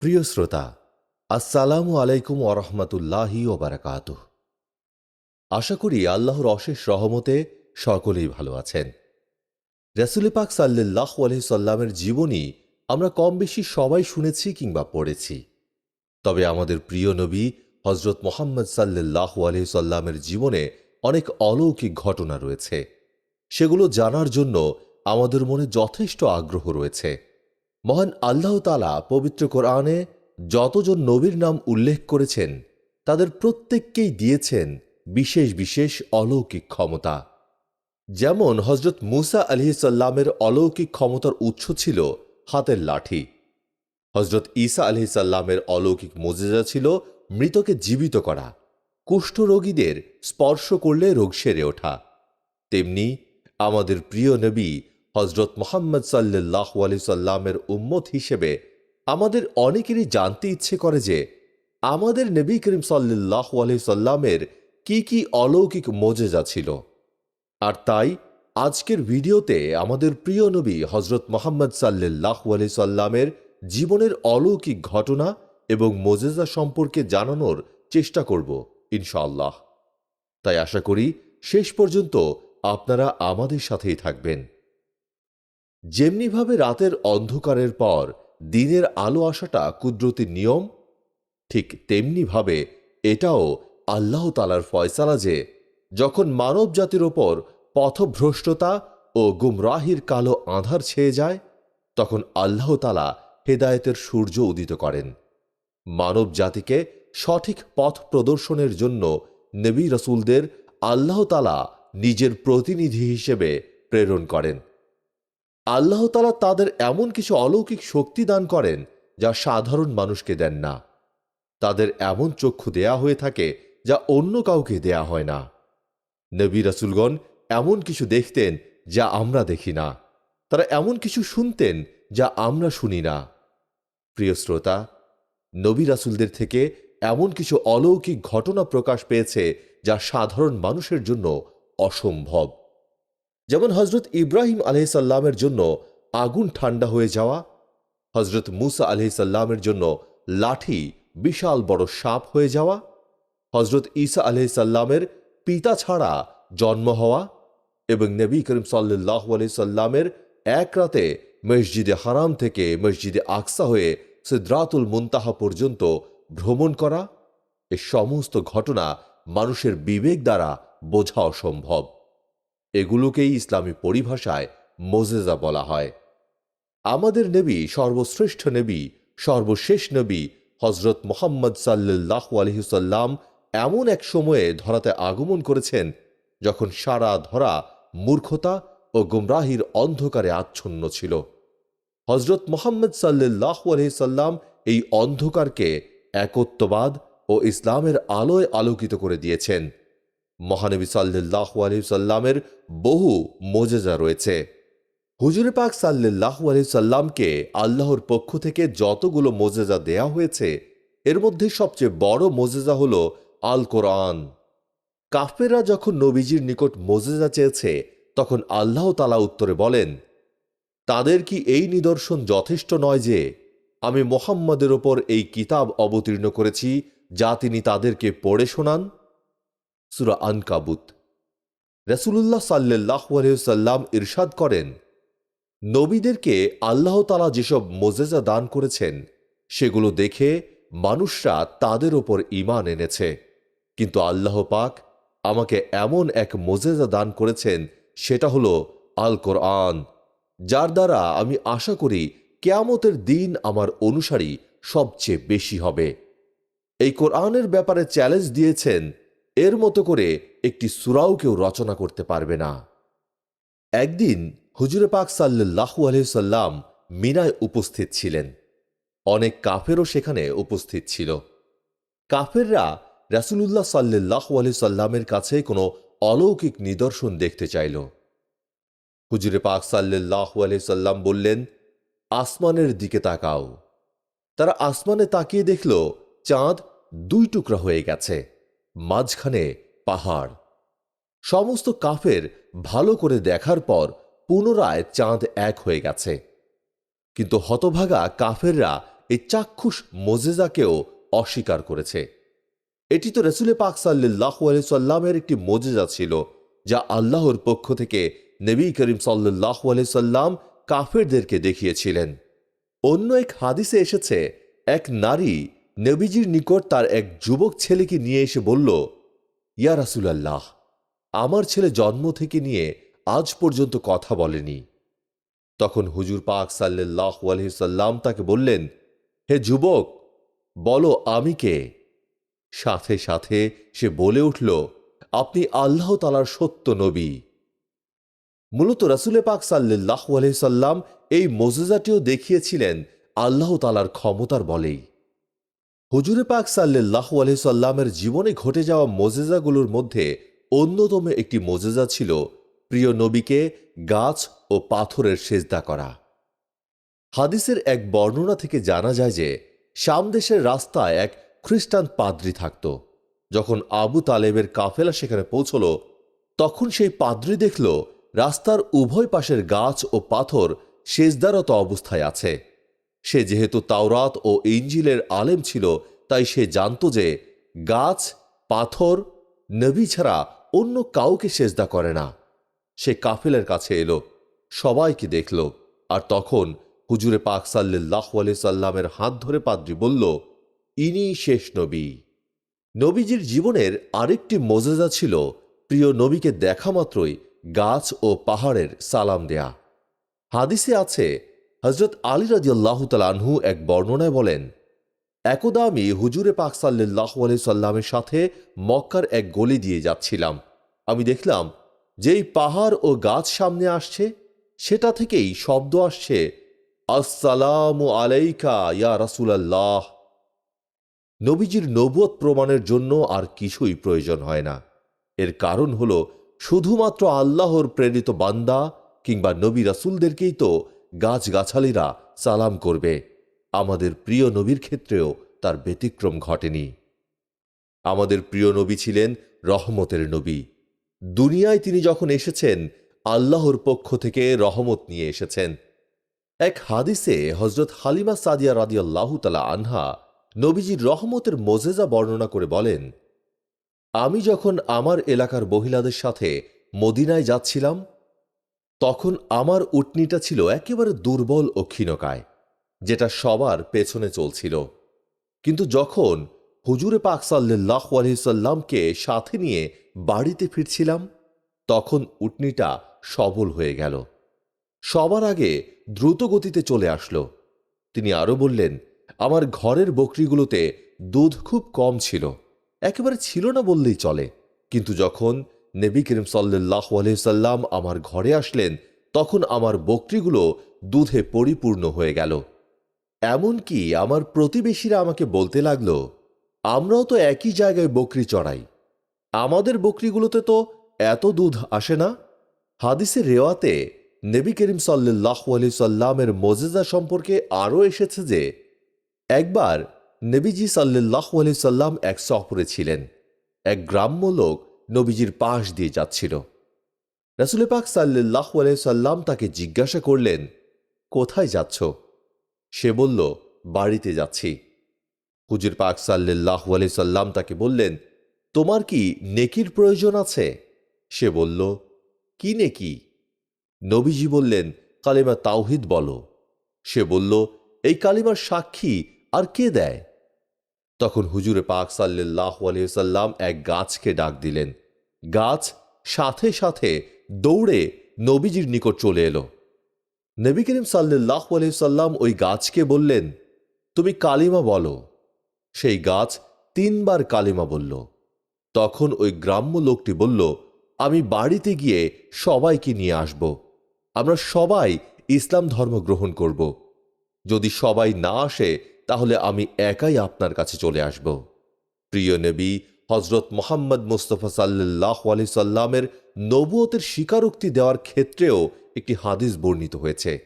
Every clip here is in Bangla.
প্রিয় শ্রোতা, আসসালামু আলাইকুম ওরহমতুল্লাহি ওবারাকাত আশা করি আল্লাহর অশেষ রহমতে সকলেই ভালো আছেন। রসুল পাক সাল্লাহ সাল্লামের জীবনী আমরা কম বেশি সবাই শুনেছি কিংবা পড়েছি। তবে আমাদের প্রিয় নবী হজরত মোহাম্মদ সাল্লাহ সাল্লামের জীবনে অনেক অলৌকিক ঘটনা রয়েছে। সেগুলো জানার জন্য আমাদের মনে যথেষ্ট আগ্রহ রয়েছে। মহান আল্লাহ তালা পবিত্র কোরআনে যতজন নবীর নাম উল্লেখ করেছেন, তাদের প্রত্যেককেই দিয়েছেন বিশেষ বিশেষ অলৌকিক ক্ষমতা। যেমন হজরত মুসা আলহিসাল্লামের অলৌকিক ক্ষমতার উৎস ছিল হাতের লাঠি। হজরত ঈসা আলহিসাল্লামের অলৌকিক মজেজা ছিল মৃতকে জীবিত করা। কুষ্ঠরোগীদের স্পর্শ করলে রোগ সেরে ওঠা। তেমনি আমাদের প্রিয় নবী হজরত মোহাম্মদ সাল্লাহ আলি সাল্লামের উম্মত হিসেবে আমাদের অনেকেরই জানতে ইচ্ছে করে যে আমাদের নবী করিম সাল্লাহ আলি সাল্লামের কি কি অলৌকিক মজেজা ছিল। আর তাই আজকের ভিডিওতে আমাদের প্রিয় নবী হজরত মোহাম্মদ সাল্লাহ আলি সাল্লামের জীবনের অলৌকিক ঘটনা এবং মোজেজা সম্পর্কে জানানোর চেষ্টা করব, ইনশাআল্লাহ। তাই আশা করি শেষ পর্যন্ত আপনারা আমাদের সাথেই থাকবেন। যেমনিভাবে রাতের অন্ধকারের পর দিনের আলো আসাটা কুদরতির নিয়ম, ঠিক তেমনিভাবে এটাও আল্লাহ তালার ফয়সালা যে, যখন মানব জাতির ওপর পথভ্রষ্টতা ও গুমরাহির কালো আধার ছেয়ে যায়, তখন আল্লাহ তালা হেদায়েতের সূর্য উদিত করেন। মানব জাতিকে সঠিক পথ প্রদর্শনের জন্য নবী রসুলদের আল্লাহ তালা নিজের প্রতিনিধি হিসেবে প্রেরণ করেন। আল্লাহ তালা তাদের এমন কিছু অলৌকিক শক্তি দান করেন যা সাধারণ মানুষকে দেন না। তাদের এমন চক্ষু দেয়া হয়ে থাকে যা অন্য কাউকে দেয়া হয় না। নবী রাসুলগণ এমন কিছু দেখতেন যা আমরা দেখি না। তারা এমন কিছু শুনতেন যা আমরা শুনি না। প্রিয় শ্রোতা, নবী রাসুলদের থেকে এমন কিছু অলৌকিক ঘটনা প্রকাশ পেয়েছে যা সাধারণ মানুষের জন্য অসম্ভব। যেমন হজরত ইব্রাহিম আলহিসাল্লামের জন্য আগুন ঠান্ডা হয়ে যাওয়া হজরত মুসা আলহিসাল্লামের জন্য লাঠি বিশাল বড় সাপ হয়ে যাওয়া হজরত ঈসা আলহিসাল্লামের পিতা ছাড়া জন্ম হওয়া এবং নবী করিম সাল্লাহ সাল্লামের এক রাতে মসজিদে হারাম থেকে মসজিদে আকসা হয়ে সিদ্রাতুল মুনতাহা পর্যন্ত ভ্রমণ করা, এ সমস্ত ঘটনা মানুষের বিবেক দ্বারা বোঝা অসম্ভব। এগুলোকেই ইসলামী পরিভাষায় মোজেজা বলা হয়। আমাদের নবী, সর্বশ্রেষ্ঠ নবী, সর্বশেষ নবী হজরত মোহাম্মদ সাল্লাহ আলহিসাল্লাম এমন এক সময়ে ধরাতে আগমন করেছেন যখন সারা ধরা, মূর্খতা ও গুমরাহির অন্ধকারে আচ্ছন্ন ছিল। হজরত মোহাম্মদ সাল্লাহ আলহিসাল্লাম এই অন্ধকারকে একত্ববাদ ও ইসলামের আলোয় আলোকিত করে দিয়েছেন। মহানবী সাল্লাহ সাল্লামের বহু মোজেজা রয়েছে। হুজুরে পাক সাল্লাহ সাল্লামকে আল্লাহর পক্ষ থেকে যতগুলো মোজেজা দেয়া হয়েছে, এর মধ্যে সবচেয়ে বড় মোজেজা হল আল কোরআন। কাফেররা যখন নবীজির নিকট মোজেজা চেয়েছে, তখন আল্লাহ তালা উত্তরে বলেন, তাদের কি এই নিদর্শন যথেষ্ট নয় যে, আমি মোহাম্মদের ওপর এই কিতাব অবতীর্ণ করেছি, যা তিনি তাদেরকে পড়ে শোনান? সুরা আন কাবুত রসুল্লাহ সাল্লাহ সাল্লাম ইরশাদ করেন, নবীদেরকে আল্লাহ তালা যেসব মোজেজা দান করেছেন, সেগুলো দেখে মানুষরা তাদের ওপর ইমান এনেছে। কিন্তু আল্লাহ পাক আমাকে এমন এক মোজেজা দান করেছেন, সেটা হলো আল কোরআন যার দ্বারা আমি আশা করি কেয়ামতের দিন আমার অনুসারী সবচেয়ে বেশি হবে। এই কোরআনের ব্যাপারে চ্যালেঞ্জ দিয়েছেন এর মতো করে একটি সুরাও কেউ রচনা করতে পারবে না। একদিন হুজুরে পাক সাল্লাহু আলহিসাল্লাম মিনায় উপস্থিত ছিলেন। অনেক কাফেরও সেখানে উপস্থিত ছিল। কাফেররা রাসুলুল্লাহ সাল্লাহ সাল্লামের কাছে কোনো অলৌকিক নিদর্শন দেখতে চাইল। হুজুরে পাক সাল্লাহ সাল্লাম বললেন, আসমানের দিকে তাকাও। তারা আসমানে তাকিয়ে দেখল চাঁদ দুই টুকরা হয়ে গেছে। মাঝখানে পাহাড়। সমস্ত কাফের ভালো করে দেখার পর পুনরায় চাঁদ এক হয়ে গেছে। কিন্তু হতভাগা কাফেররা এই চাক্ষুষ মোজেজাকেও অস্বীকার করেছে। এটি তো রসুলে পাক সাল্লাহ সাল্লামের একটি মোজেজা ছিল, যা আল্লাহর পক্ষ থেকে নবী করিম সাল্লাহ সাল্লাম কাফেরদেরকে দেখিয়েছিলেন। অন্য এক হাদিসে এসেছে, এক নারী নবীজির নিকট তার এক যুবক ছেলেকে নিয়ে এসে বলল, ইয়া রাসুলাল্লাহ, আমার ছেলে জন্ম থেকে নিয়ে আজ পর্যন্ত কথা বলেনি। তখন হুজুর পাক সাল্লাহ সাল্লাম তাকে বললেন, হে যুবক, বলো আমি কে? সাথে সাথে সে বলে উঠল, আপনি আল্লাহ তালার সত্য নবী। মূলত রাসুলে পাক সাল্লাহ সাল্লাম এই মোজেজাটিও দেখিয়েছিলেন আল্লাহ তালার ক্ষমতার বলেই। হুজুরে পাক সাল্লাহ সাল্লামের জীবনে ঘটে যাওয়া মোজেজাগুলোর মধ্যে অন্যতম একটি মোজেজা ছিল প্রিয় নবীকে গাছ ও পাথরের সেজদা করা। হাদিসের এক বর্ণনা থেকে জানা যায় যে সামদেশের রাস্তায় এক খ্রিস্টান পাদ্রি থাকত। যখন আবু তালেবের কাফেলা সেখানে পৌঁছল, তখন সেই পাদ্রি দেখল রাস্তার উভয় পাশের গাছ ও পাথর সেজদারত অবস্থায় আছে। সে যেহেতু তাওরাত ও ইঞ্জিলের আলেম ছিল, তাই সে জানত যে গাছ, পাথর, নবী ছাড়া অন্য কাউকে সেজদা করে না। সে কাফেলের কাছে এলো, সবাইকে দেখল, আর তখন হুজুরে পাক সাল্লাহ সাল্লামের হাত ধরে পাদ্রি বলল, ইনি শেষ নবী। নবীজির জীবনের আরেকটি মজেজা ছিল, প্রিয় নবীকে দেখা মাত্রই গাছ ও পাহাড়ের সালাম দেয়া। হাদিসে আছে হজরত আলী রাজিয়াল্লাহ আনহু এক বর্ণনায় বলেন, একদা আমি হুজুরে পাক সাল্লাহ আলি সাল্লামের সাথে মক্কার এক গলি দিয়ে যাচ্ছিলাম। আমি দেখলাম, যেই পাহাড় ও গাছ সামনে আসছে, সেটা থেকেই শব্দ আসছে, আসসালামু আলাইকা ইয়া রাসুলাল্লাহ। নবীজির নবুয়ত প্রমাণের জন্য আর কিছুই প্রয়োজন হয় না। এর কারণ হল, শুধুমাত্র আল্লাহর প্রেরিত বান্দা কিংবা নবী রাসুলদেরকেই তো গাছগাছালিরা সালাম করবে। আমাদের প্রিয় নবীর ক্ষেত্রেও তার ব্যতিক্রম ঘটেনি। আমাদের প্রিয় নবী ছিলেন রহমতের নবী। দুনিয়ায় তিনি যখন এসেছেন, আল্লাহর পক্ষ থেকে রহমত নিয়ে এসেছেন। এক হাদিসে হজরত হালিমা সাদিয়া রাদিয়াল্লাহু তালা আনহা নবীজির রহমতের মোজেজা বর্ণনা করে বলেন, আমি যখন আমার এলাকার মহিলাদের সাথে মদিনায় যাচ্ছিলাম তখন আমার উটনিটা ছিল একেবারে দুর্বল ও ক্ষীণকায়, যেটা সবার পেছনে চলছিল। কিন্তু যখন হুজুরে পাক সাল্লাহ আলহিসাল্লামকে সাথে নিয়ে বাড়িতে ফিরছিলাম, তখন উটনিটা সবল হয়ে গেল। সবার আগে দ্রুত গতিতে চলে আসলো। তিনি আরও বললেন, আমার ঘরের বকরিগুলোতে দুধ খুব কম ছিল, একেবারে ছিল না বললেই চলে। কিন্তু যখন নবী করিম সাল্লাহ সাল্লাম আমার ঘরে আসলেন, তখন আমার বকরিগুলো দুধে পরিপূর্ণ হয়ে গেল। এমনকি আমার প্রতিবেশীরা আমাকে বলতে লাগল, আমরাও তো একই জায়গায় বকরি চড়াই। আমাদের বকরিগুলোতে তো এত দুধ আসে না? হাদিসের রেওয়াতে নবী করিম সাল্লাহ আলি সাল্লামের মোজেজা সম্পর্কে আরও এসেছে যে, একবার নবীজি সাল্লাহ আলি সাল্লাম এক সফরে ছিলেন। এক গ্রাম্য লোক নবীজির পাশ দিয়ে যাচ্ছিল। রাসুল পাক সাল্লাহ সাল্লাম তাকে জিজ্ঞাসা করলেন, কোথায় যাচ্ছ? সে বলল, বাড়িতে যাচ্ছি। হুজুর পাক সাল্লাহ সাল্লাম তাকে বললেন, তোমার কি নেকির প্রয়োজন আছে? সে বলল, কি নেকি? নবীজি বললেন, কালিমা তাওহিদ বলো। সে বলল, এই কালিমার সাক্ষী আর কে দেয়? তখন হুজুরে পাক সাল্লাহ সাল্লাম এক গাছকে ডাক দিলেন। গাছ সাথে সাথে দৌড়ে নবীজির নিকট চলে এলো। নবী করিম সাল্লাহ সাল্লাম ওই গাছকে বললেন, তুমি কালিমা বলো। সেই গাছ তিনবার কালিমা বলল। তখন ওই গ্রাম্য লোকটি বলল, আমি বাড়িতে গিয়ে সবাইকে নিয়ে আসব। আমরা সবাই ইসলাম ধর্ম গ্রহণ করব। যদি সবাই না আসে তাহলে আমি একাই আপনার কাছে চলে আসব। প্রিয় নবী হজরত মোহাম্মদ মুস্তফা সাল্লাহ আলি সাল্লামের নবুয়তের স্বীকারোক্তি দেওয়ার ক্ষেত্রেও একটি হাদিস বর্ণিত হয়েছে।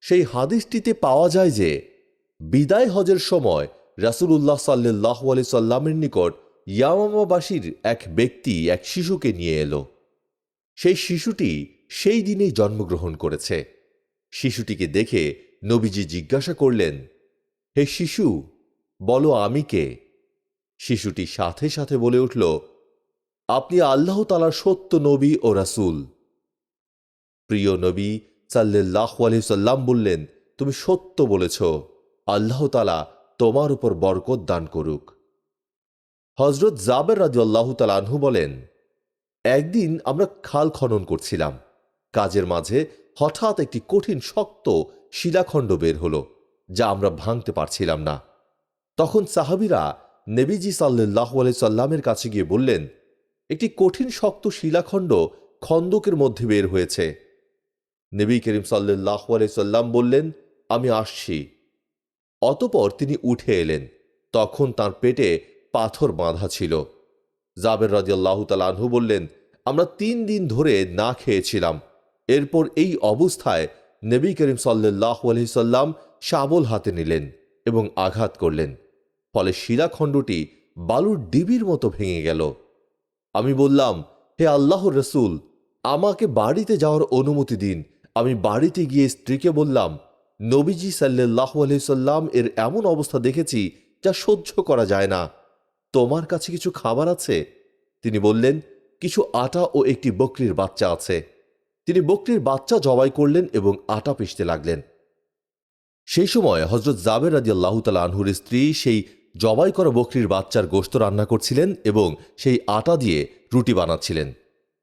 সেই হাদিসটিতে পাওয়া যায় যে, বিদায় হজের সময় রাসুলুল্লাহ সাল্লাহ আলি সাল্লামের নিকট ইয়ামামাবাসীর এক ব্যক্তি এক শিশুকে নিয়ে এলো। সেই শিশুটি সেই দিনেই জন্মগ্রহণ করেছে। শিশুটিকে দেখে নবীজি জিজ্ঞাসা করলেন হে শিশু, বলো আমি কে? শিশুটি সাথে সাথে বলে উঠল, আপনি আল্লাহ তালার সত্য নবী ও রাসূল। প্রিয় নবী সাল্লাহ সাল্লাম বললেন, তুমি সত্য বলেছ, আল্লাহ তালা তোমার উপর বরকত দান করুক। হজরত জাবের রাজু আল্লাহ আনহু বলেন, একদিন আমরা খাল খনন করছিলাম, কাজের মাঝে হঠাৎ একটি কঠিন শক্ত শিলাখণ্ড বের হলো। যা আমরা ভাঙতে পারছিলাম না। তখন সাহাবিরা নেবিজি সাল্লাহ সাল্লামের কাছে গিয়ে বললেন, একটি কঠিন শক্ত শিলাখণ্ড খন্দকের মধ্যে বের হয়েছে। নবী করিম সাল্লাহ সাল্লাম বললেন, আমি আসছি। অতপর তিনি উঠে এলেন। তখন তার পেটে পাথর বাঁধা ছিল। জাবের রাজিয়াল্লাহ তালাহু বললেন, আমরা তিন দিন ধরে না খেয়েছিলাম। এরপর এই অবস্থায় নবী করিম সাল্লাহ সাল্লাম শাবল হাতে নিলেন এবং আঘাত করলেন, ফলে শিলাখণ্ডটি বালুর ডিবির মতো ভেঙে গেল। আমি বললাম, হে আল্লাহ রসুল, আমাকে বাড়িতে যাওয়ার অনুমতি দিন। আমি বাড়িতে গিয়ে স্ত্রীকে বললাম, নবীজি সাল্লাহ সাল্লাম এর এমন অবস্থা দেখেছি যা সহ্য করা যায় না। তোমার কাছে কিছু খাবার আছে? তিনি বললেন, কিছু আটা ও একটি বকরির বাচ্চা আছে। তিনি বকরির বাচ্চা জবাই করলেন এবং আটা পিষতে লাগলেন। সেই সময় হজরত জাবের রাজি আল্লাহ তালা আনহুর স্ত্রী সেই জবাই করা বকরির বাচ্চার গোশত রান্না করছিলেন এবং সেই আটা দিয়ে রুটি বানাচ্ছিলেন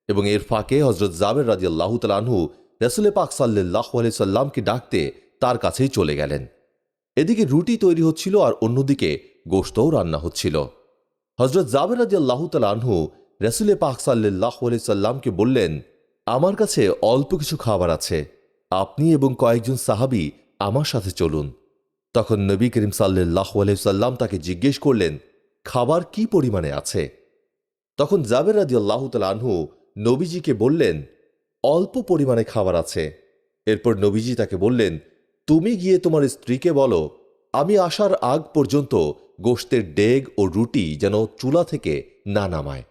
এবং এর ফাঁকে হজরত জাবের রাজি আল্লাহ তালাহু রসুলে পাক সাল্লাহ সাল্লামকে ডাকতে তার কাছেই চলে গেলেন। এদিকে রুটি তৈরি হচ্ছিল আর অন্যদিকে গোশতও রান্না হচ্ছিল। হজরত জাবের রাজি আল্লাহ তালাহু রসুলে পাক সাল্লাহ সাল্লামকে বললেন, আমার কাছে অল্প কিছু খাবার আছে। আপনি এবং কয়েকজন সাহাবি আমার সাথে চলুন। তখন নবী করিম সাল্লাহ সাল্লাম তাকে জিজ্ঞেস করলেন, খাবার কি পরিমাণে আছে? তখন জাবের রাজি আল্লাহ আনহু নবীজিকে বললেন, অল্প পরিমাণে খাবার আছে। এরপর নবীজি তাকে বললেন, তুমি গিয়ে তোমার স্ত্রীকে বলো, আমি আসার আগ পর্যন্ত গোশতের ডেগ ও রুটি যেন চুলা থেকে না নামায়।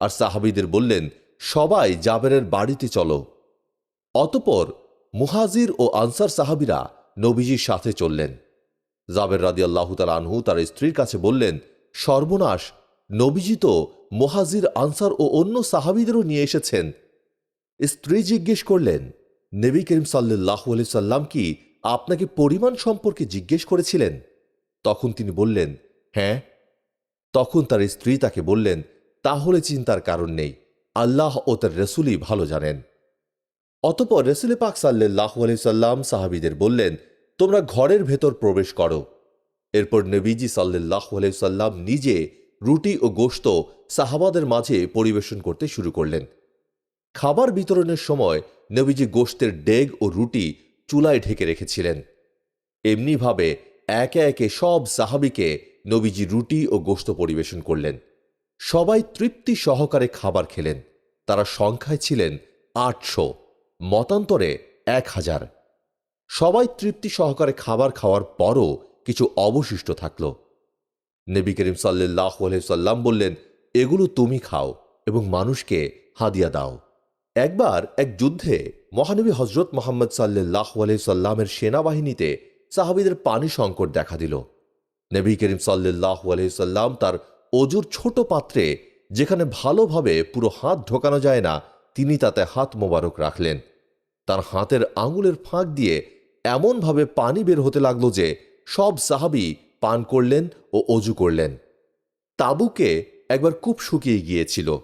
আর সাহাবিদের বললেন, সবাই জাবেরের বাড়িতে চলো। অতপর মুহাজির ও আনসার সাহাবিরা নবীজির সাথে চললেন। জাবের রাদি আল্লাহ আনহু তার স্ত্রীর কাছে বললেন, সর্বনাশ, নবীজি তো মোহাজির, আনসার ও অন্য সাহাবিদেরও নিয়ে এসেছেন। স্ত্রী জিজ্ঞেস করলেন, নবী করিম সাল্লাহ সাল্লাম কি আপনাকে পরিমাণ সম্পর্কে জিজ্ঞেস করেছিলেন? তখন তিনি বললেন হ্যাঁ। তখন তার স্ত্রী তাকে বললেন, তাহলে চিন্তার কারণ নেই। আল্লাহ ও তার রসুলই ভালো জানেন। অতপর রসুল পাক সাল্লাহ সাল্লাম সাহাবিদের বললেন, তোমরা ঘরের ভেতর প্রবেশ করো। এরপর নবীজি সাল্লাহ সাল্লাম নিজে রুটি ও গোশত সাহাবাদের মাঝে পরিবেশন করতে শুরু করলেন। খাবার বিতরণের সময় নবীজি গোশতের ডেগ ও রুটি চুলায় ঢেকে রেখেছিলেন। এমনিভাবে একে একে সব সাহাবিকে নবীজি রুটি ও গোশত পরিবেশন করলেন। সবাই তৃপ্তি সহকারে খাবার খেলেন। তারা সংখ্যায় ছিলেন আটশো। মতান্তরে এক হাজার। সবাই তৃপ্তি সহকারে খাবার খাওয়ার পরও কিছু অবশিষ্ট থাকল। নবী করিম সাল্লাহ সাল্লাম বললেন, এগুলো তুমি খাও এবং মানুষকে হাদিয়া দাও। একবার এক যুদ্ধে মহানবী হজরত মোহাম্মদ সাল্লাহ সাল্লামের সেনাবাহিনীতে সাহাবিদের পানি সংকট দেখা দিল। নবী করিম সাল্লাহ সাল্লাম তার অজুর ছোট পাত্রে, যেখানে ভালোভাবে পুরো হাত ঢোকানো যায় না তিনি তাতে হাত মোবারক রাখলেন। তার হাতের আঙুলের ফাঁক দিয়ে এমনভাবে পানি বের হতে লাগল যে সব সাহাবি পান করলেন ও অজু করলেন। তাবুকে একবার খুব শুকিয়ে গিয়েছিল।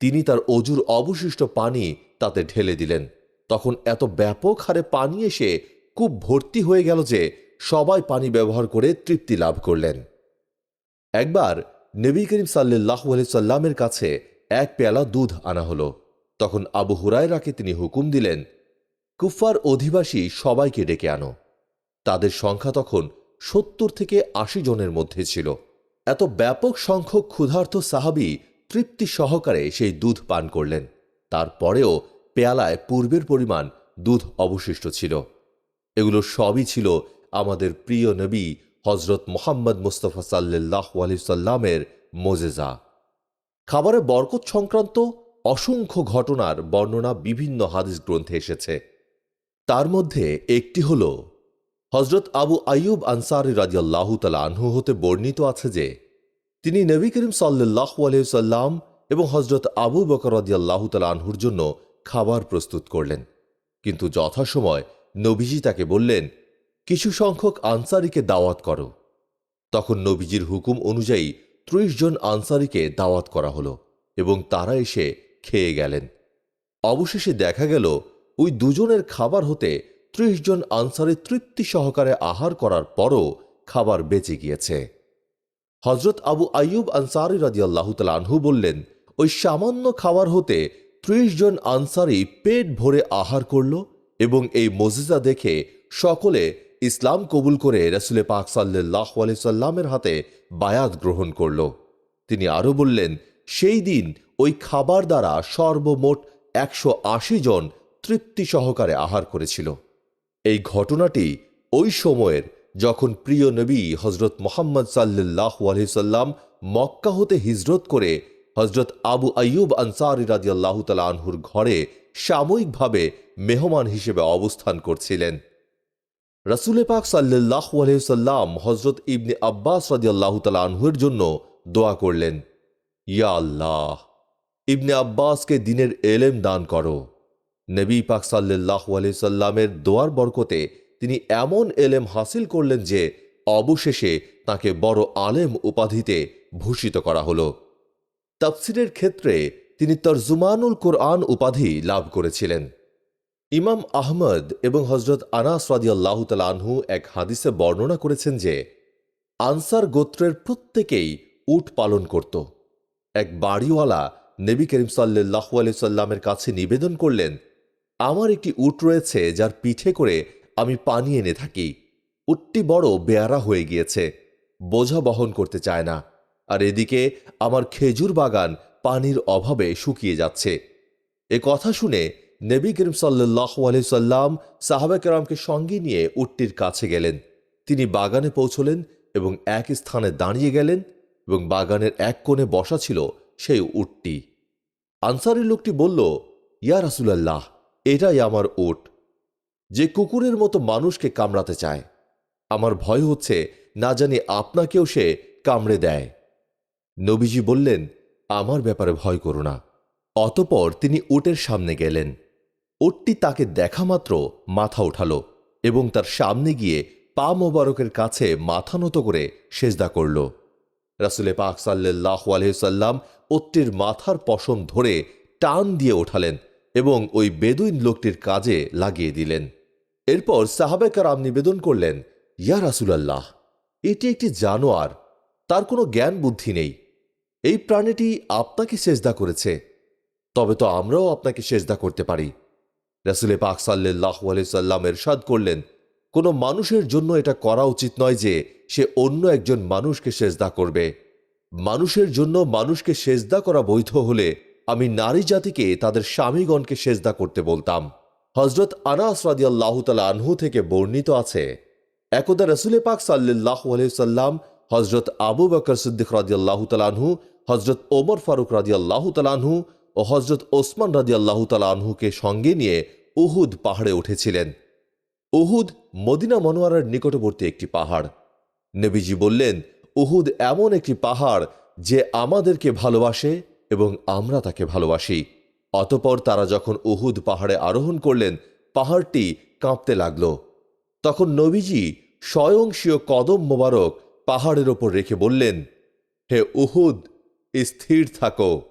তিনি তার অজুর অবশিষ্ট পানি তাতে ঢেলে দিলেন। তখন এত ব্যাপক হারে পানি এসে খুব ভর্তি হয়ে গেল যে সবাই পানি ব্যবহার করে তৃপ্তি লাভ করলেন। একবার নবী করিম সাল্লাহ সাল্লামের কাছে এক পেয়ালা দুধ আনা হলো। তখন আবু হুরায়রাকে তিনি হুকুম দিলেন কুফার অধিবাসী সবাইকে ডেকে আনো। তাদের সংখ্যা তখন সত্তর থেকে আশি জনের মধ্যে ছিল। এত ব্যাপক সংখ্যক ক্ষুধার্ত সাহাবি তৃপ্তি সহকারে সেই দুধ পান করলেন। তারপরেও পেয়ালায় পূর্বের পরিমাণ দুধ অবশিষ্ট ছিল। এগুলো সবই ছিল আমাদের প্রিয় নবী হজরত মোহাম্মদ মুস্তফা সাল্লাহ আলি সাল্লামের মোজেজা। খাবারের বরকত সংক্রান্ত অসংখ্য ঘটনার বর্ণনা বিভিন্ন হাদিস গ্রন্থে এসেছে। তার মধ্যে একটি হল হজরত আবু আইয়ুব আনসারি রাজিয়াল্লাহ তালা আনহু হতে বর্ণিত আছে যে, তিনি নবী করিম সাল্লাহ আলহিসাল্লাম এবং হজরত আবু বকর রাজিয়াল্লাহ তালা আনহুর জন্য খাবার প্রস্তুত করলেন। কিন্তু যথাসময় নবীজি তাকে বললেন, কিছু সংখ্যক আনসারিকে দাওয়াত করো। তখন নবীজির হুকুম অনুযায়ী ত্রিশ জন আনসারিকে দাওয়াত করা হলো এবং তারা এসে খেয়ে গেলেন। অবশেষে দেখা গেল, ওই দুজনের খাবার হতে ত্রিশ জন আনসারি তৃপ্তি সহকারে আহার করার পরও খাবার বেঁচে গিয়েছে। হজরত আবু আইয়ুব আনসারি রাজিয়াল্লাহ আনহু বললেন, ওই সামান্য খাবার হতে ত্রিশ জন আনসারি পেট ভরে আহার করল এবং এই মজিজা দেখে সকলে ইসলাম কবুল করে রসুলে পাক সাল্লাহ আলি সাল্লামের হাতে বায়াত গ্রহণ করল। তিনি আরও বললেন, সেই দিন ওই খাবার দ্বারা সর্বমোট একশো আশি জন তৃপ্তি সহকারে আহার করেছিল। এই ঘটনাটি ওই সময়ের যখন প্রিয় নবী হজরত মোহাম্মদ সাল্লাহ আলহিসাল্লাম মক্কা হতে হিজরত করে হজরত আবু আইয়ুব আনসারি রাজিয়াল্লাহ তালা আনহুর ঘরে সাময়িকভাবে মেহমান হিসেবে অবস্থান করছিলেন। রসুলে পাক সাল্লাহ আলহিসাল্লাম হজরত ইবনে আব্বাস রাজিয়াল্লাহ তালা আনহুর জন্য দোয়া করলেন, ইয়া আল্লাহ ইবনে আব্বাসকে দিনের এলেম দান করো। নবী পাক সাল্লাহ সাল্লামের দোয়ার বরকতে তিনি এমন এলেম হাসিল করলেন যে অবশেষে তাকে বড় আলেম উপাধিতে ভূষিত করা হল। তাফসিরের ক্ষেত্রে তিনি তর্জুমানুল কোরআন উপাধি লাভ করেছিলেন। ইমাম আহমদ এবং হজরত আনাস রাদিয়াল্লাহু আনহু এক হাদিসে বর্ণনা করেছেন যে আনসার গোত্রের প্রত্যেকেই উট পালন করত। এক বাড়িওয়ালা নবী করিম সাল্লাহ সাল্লামের কাছে নিবেদন করলেন, আমার একটি উট রয়েছে যার পিঠে করে আমি পানি এনে থাকি। উটটি বড় বেয়ারা হয়ে গিয়েছে, বোঝা বহন করতে চায় না। আর এদিকে আমার খেজুর বাগান পানির অভাবে শুকিয়ে যাচ্ছে। এ কথা শুনে নবী করিম সাল্লাহ সাল্লাম সাহাবাকেরামকে সঙ্গে নিয়ে উটটির কাছে গেলেন। তিনি বাগানে পৌঁছলেন এবং এক স্থানে দাঁড়িয়ে গেলেন এবং বাগানের এক কোণে বসা ছিল সেই উটটি। আনসারের লোকটি বলল, ইয়া রাসুলাল্লাহ, এটাই আমার উট। যে কুকুরের মতো মানুষকে কামড়াতে চায়। আমার ভয় হচ্ছে না জানি আপনাকেও সে কামড়ে দেয়। নবীজি বললেন, আমার ব্যাপারে ভয় করো না। অতপর তিনি উটের সামনে গেলেন। উটটি তাকে দেখা মাত্র মাথা উঠালো এবং তার সামনে গিয়ে পা মোবারকের কাছে মাথা নত করে সেজদা করল। রাসুলে পাক সাল্লাহ আলহিসাল্লাম ওটটির মাথার পশম ধরে টান দিয়ে ওঠালেন এবং ওই বেদুইন লোকটির কাজে লাগিয়ে দিলেন। এরপর সাহাবেকারাম নিবেদন করলেন, ইয়া রাসুলাল্লাহ, এটি একটি জানোয়ার, তার কোনো জ্ঞান বুদ্ধি নেই। এই প্রাণীটি আপনাকে সেজদা করেছে, তবে তো আমরাও আপনাকে সেজদা করতে পারি। রাসুলে পাক সাল্লাহ সাল্লাম এরশাদ করলেন কোনো মানুষের জন্য এটা করা উচিত নয় যে সে অন্য একজন মানুষকে সেজদা করবে। মানুষের জন্য মানুষকে সেজদা করা বৈধ হলে আমি নারী জাতিকে তাদের স্বামীগণকে সেজদা করতে বলতাম। হজরত আনাস রাদিয়াল্লাহু তালা আনহু থেকে বর্ণিত আছে, একদা রসুলে পাক সাল্লাহ সাল্লাম হজরত আবু বকর সিদ্দিক রাদিয়াল্লাহু তালানহু হজরত ওমর ফারুক রাদিয়াল্লাহু তালানহু ও হজরত ওসমান রাদিয়াল্লাহু তালানহুকে সঙ্গে নিয়ে উহুদ পাহাড়ে উঠেছিলেন। উহুদ মদিনা মনোয়ারার নিকটবর্তী একটি পাহাড়। নবীজি বললেন, উহুদ এমন একটি পাহাড় যে আমাদেরকে ভালোবাসে এবং আমরা তাকে ভালোবাসি। অতপর তারা যখন উহুদ পাহাড়ে আরোহণ করলেন, পাহাড়টি কাঁপতে লাগল। তখন নবীজি স্বয়ংসীয় কদম মোবারক পাহাড়ের ওপর রেখে বললেন, হে উহুদ, স্থির থাকো।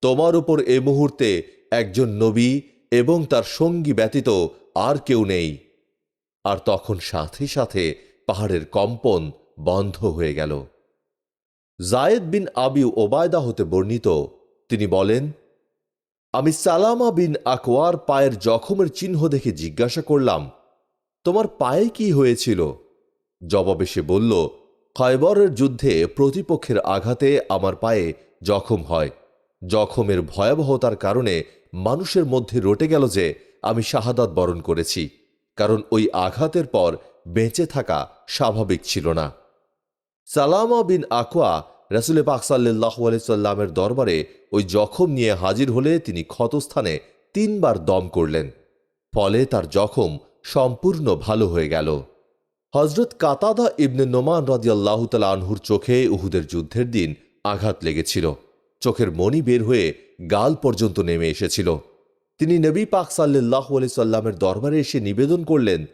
তোমার উপর এ মুহূর্তে একজন নবী এবং তার সঙ্গী ব্যতীত আর কেউ নেই। আর তখন সাথে সাথে পাহাড়ের কম্পন বন্ধ হয়ে গেল। জায়েদ বিন আবি ওবায়দা হতে বর্ণিত, তিনি বলেন, আমি সালামা বিন আকওয়ার পায়ের জখমের চিহ্ন দেখে জিজ্ঞাসা করলাম, তোমার পায়ে কি হয়েছিল? জবাবে সে বলল, খয়বরের যুদ্ধে প্রতিপক্ষের আঘাতে আমার পায়ে জখম হয়। জখমের ভয়াবহতার কারণে মানুষের মধ্যে রটে গেল যে আমি শাহাদাত বরণ করেছি। কারণ ওই আঘাতের পর বেঁচে থাকা স্বাভাবিক ছিল না। সালামা বিন আকোয়া রাসুলে পাক সাল্লাহ সাল্লামের দরবারে ওই জখম নিয়ে হাজির হলে তিনি ক্ষতস্থানে তিনবার দম করলেন। ফলে তার জখম সম্পূর্ণ ভালো হয়ে গেল। হজরত কাতাদা ইবনে নোমান রাদিয়াল্লাহ তালা আনহুর চোখে উহুদের যুদ্ধের দিন আঘাত লেগেছিল। চোখের মণি বের হয়ে গাল পর্যন্ত নেমে এসেছিল। তিনি নবী পাক সাল্লাহ আলি সাল্লামের দরবারে এসে নিবেদন করলেন,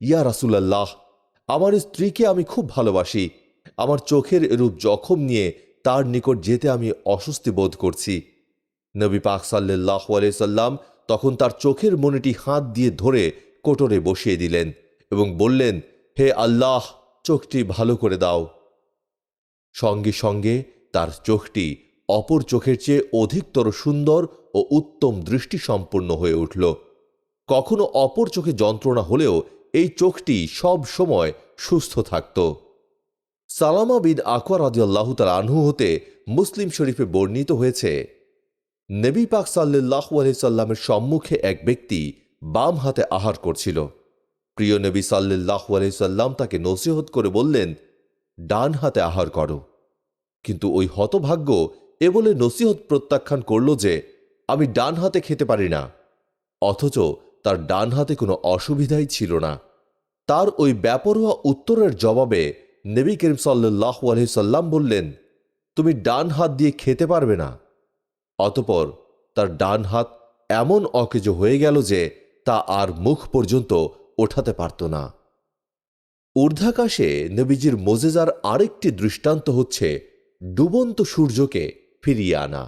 ইয়া রাসুলাল্লাহ, আমার স্ত্রীকে আমি খুব ভালোবাসি। আমার চোখের এরূপ জখম নিয়ে তার নিকট যেতে আমি অস্বস্তি বোধ করছি। নবী পাক সাল্লাহ সাল্লাম তখন তার চোখের মনিটি হাত দিয়ে ধরে কোটরে বসিয়ে দিলেন এবং বললেন, হে আল্লাহ, চোখটি ভালো করে দাও। সঙ্গে সঙ্গে তার চোখটি অপর চোখের চেয়ে অধিকতর সুন্দর ও উত্তম দৃষ্টিসম্পন্ন হয়ে উঠল। কখনো অপর চোখে যন্ত্রণা হলেও এই চোখটি সব সময় সুস্থ থাকত। সালামা বিন আকবর আদিয়াল্লাহ তাল আনহু হতে মুসলিম শরীফে বর্ণিত হয়েছে, নবী পাক সাল্লাহ সাল্লামের সম্মুখে এক ব্যক্তি বাম হাতে আহার করছিল। প্রিয় নবী সাল্লাহ সাল্লাম তাকে নসিহত করে বললেন, ডান হাতে আহার করো। কিন্তু ওই হতভাগ্য এ বলে নসিহত প্রত্যাখ্যান করল যে আমি ডান হাতে খেতে পারি না। অথচ তার ডান হাতে কোনো অসুবিধাই ছিল না। তার ওই ব্যাপরোয়া উত্তরের জবাবে নবী করিম সাল্লাহ সাল্লাম বললেন, তুমি ডান হাত দিয়ে খেতে পারবে না। অতপর তার ডান হাত এমন অকেজ হয়ে গেল যে তা আর মুখ পর্যন্ত ওঠাতে পারত না। ঊর্ধ্বাকাশে নবীজির মোজেজার আরেকটি দৃষ্টান্ত হচ্ছে ডুবন্ত সূর্যকে ফিরিয়ে আনা।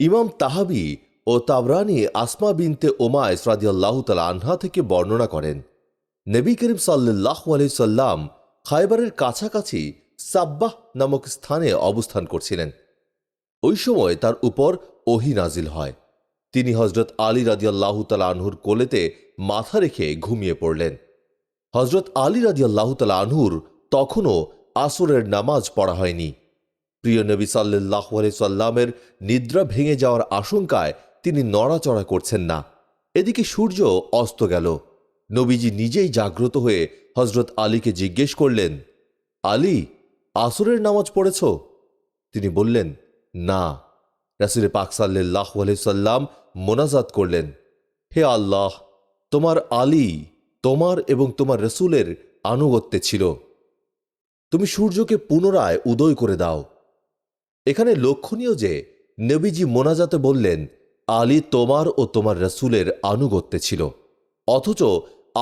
ইমাম তাহাবি ও তাবরানি আসমা বিনতে ওমায় রাদিয়াল্লাহ তালা আনহা থেকে বর্ণনা করেন, নবী করিম সাল্লাহ সাল্লাম খাইবারের কাছাকাছি সাব্বাহ নামক স্থানে অবস্থান করছিলেন। ওই সময় তার উপর ওহি নাজিল হয়। তিনি হজরত আলী রাদিয়াল্লাহ তালা আনহুর কোলেতে মাথা রেখে ঘুমিয়ে পড়লেন। হজরত আলী রাদিয়াল্লাহ তালা আনহুর তখনও আসরের নামাজ পড়া হয়নি। প্রিয় নবী সাল্লাহ সাল্লামের নিদ্রা ভেঙে যাওয়ার আশঙ্কায় তিনি নড়াচড়া করছেন না। এদিকে সূর্য অস্ত গেল। নবীজি নিজেই জাগ্রত হয়ে হজরত আলীকে জিজ্ঞেস করলেন, আলী, আসরের নামাজ পড়েছ? তিনি বললেন, না। রাসুলে পাক সাল্লাহ সাল্লাম মোনাজাত করলেন, হে আল্লাহ, তোমার আলী তোমার এবং তোমার রসুলের আনুগত্যে ছিল। তুমি সূর্যকে পুনরায় উদয় করে দাও। এখানে লক্ষণীয় যে নবীজি মোনাজাতে বললেন, আলী তোমার ও তোমার রসুলের আনুগত্যে ছিল। অথচ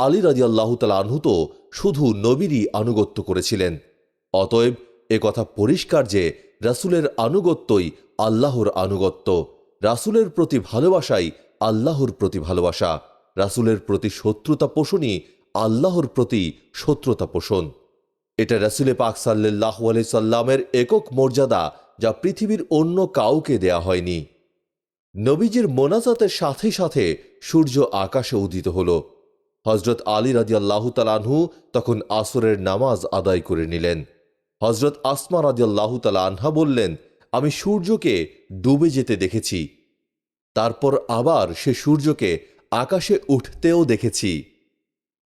আলী রাজি আল্লাহ আনহু তো শুধু নবীরই আনুগত্য করেছিলেন। অতএব এ কথা পরিষ্কার যে রাসুলের আনুগত্যই আল্লাহর আনুগত্য। রাসুলের প্রতি ভালোবাসাই আল্লাহর প্রতি ভালোবাসা। রাসুলের প্রতি শত্রুতা পোষণই আল্লাহর প্রতি শত্রুতা পোষণ। এটা রাসুলে পাক সাল্লাহ আলি সাল্লামের একক মর্যাদা যা পৃথিবীর অন্য কাউকে দেয়া হয়নি। নবীজির মোনাজাতের সাথে সাথে সূর্য আকাশে উদিত হল। হজরত আলী রাজি আল্লাহ তখন আসরের নামাজ আদায় করে নিলেন। হজরত আসমা রাজি আল্লাহ আনহা বললেন, আমি সূর্যকে ডুবে যেতে দেখেছি। তারপর আবার সে সূর্যকে আকাশে উঠতেও দেখেছি।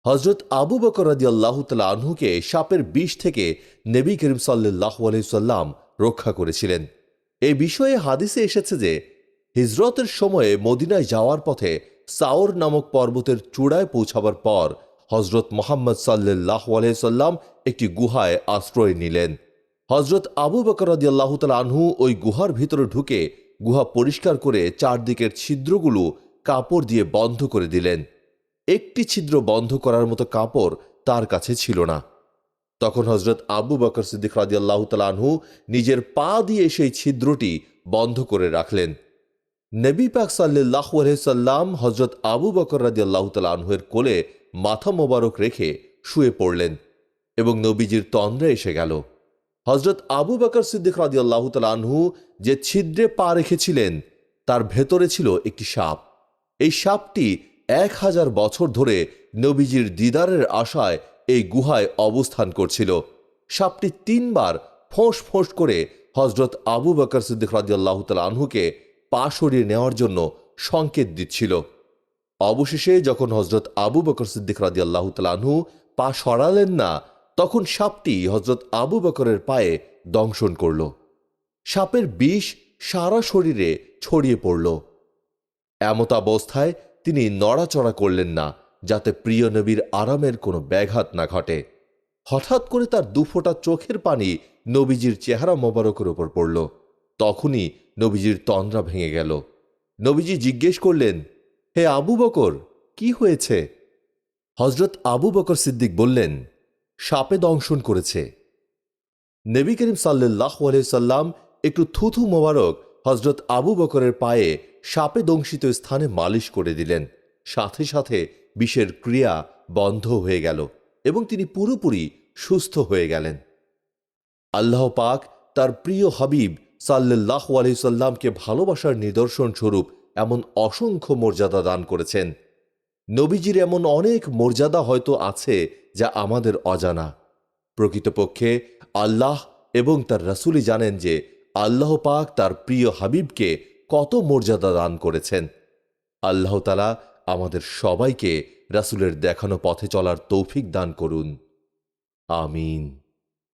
হজরত আবু বকর রাজি আল্লাহ আনহুকে সাপের বিষ থেকে নবী করিম সাল্লাহ সাল্লাম রক্ষা করেছিলেন। এই বিষয়ে হাদিসে এসেছে যে, হিজরতের সময়ে মদিনায় যাওয়ার পথে সাওর নামক পর্বতের চূড়ায় পৌঁছাবার পর হজরত মোহাম্মদ সাল্লাহ সাল্লাম একটি গুহায় আশ্রয় নিলেন। হজরত আবু বকর আল্লাহ আনহু ওই গুহার ভিতরে ঢুকে গুহা পরিষ্কার করে চারদিকের ছিদ্রগুলো কাপড় দিয়ে বন্ধ করে দিলেন। একটি ছিদ্র বন্ধ করার মতো কাপড় তার কাছে ছিল না। তখন হজরত আবু বকর সিদ্দিক রাজি আল্লাহ আনহু নিজের পা দিয়ে সেই ছিদ্রটি বন্ধ করে রাখলেন। নবী পাক সাল্লাহ সাল্লাম হজরত আবু বকর রাজি আল্লাহ আনহুয়ের কোলে মাথা মোবারক রেখে শুয়ে পড়লেন এবং নবীজির তন্দ্রে এসে গেল। হজরত আবু বকর সিদ্দিক রাজি আল্লাহ আনহু যে ছিদ্রে পা রেখেছিলেন, তার ভেতরে ছিল একটি সাপ। এই সাপটি এক হাজার বছর ধরে নবীজির দিদারের আশায় এই গুহায় অবস্থান করছিল। সাপটি তিনবার ফোঁস ফোঁস করে হজরত আবু বকর সিদ্দিক রাজিয়াল্লাহ তাল আনহুকে পা সরিয়ে নেওয়ার জন্য সংকেত দিচ্ছিল। অবশেষে যখন হজরত আবু বকর সিদ্দিক রাজিয়াল্লাহ তাল আনহু পা সরালেন না, তখন সাপটি হজরত আবু বকরের পায়ে দংশন করল। সাপের বিষ সারা শরীরে ছড়িয়ে পড়ল। এমত অবস্থায় তিনি নড়াচড়া করলেন না। যাতে প্রিয় নবীর আরামের কোনো ব্যাঘাত না ঘটে। হঠাৎ করে তার দুফোঁটা চোখের পানি নবীজির চেহারা মোবারকের ওপর পড়ল। তখনই নবীজির তন্দ্রা ভেঙে গেল। নবীজি জিজ্ঞেস করলেন, হে আবু বকর, কি হয়েছে? হজরত আবু বকর সিদ্দিক বললেন, সাপে দংশন করেছে। নবী করিম সাল্লাহ সাল্লাম একটু থুথু মোবারক হজরত আবু বকরের পায়ে সাপে দংশিত স্থানে মালিশ করে দিলেন। সাথে সাথে বিষের ক্রিয়া বন্ধ হয়ে গেল এবং তিনি পুরোপুরি সুস্থ হয়ে গেলেন। আল্লাহ পাক তার প্রিয় হাবিব সাল্লাহ আলহিসাল্লামকে ভালোবাসার নিদর্শন স্বরূপ এমন অসংখ্য মর্যাদা দান করেছেন। নবীজির এমন অনেক মর্যাদা হয়তো আছে যা আমাদের অজানা। প্রকৃতপক্ষে আল্লাহ এবং তার রাসূলই জানেন যে আল্লাহ পাক তার প্রিয় হাবিবকে কত মর্যাদা দান করেছেন। আল্লাহ তালা আমাদের সবাইকে রাসুলের দেখানো পথে চলার তৌফিক দান করুন। আমিন।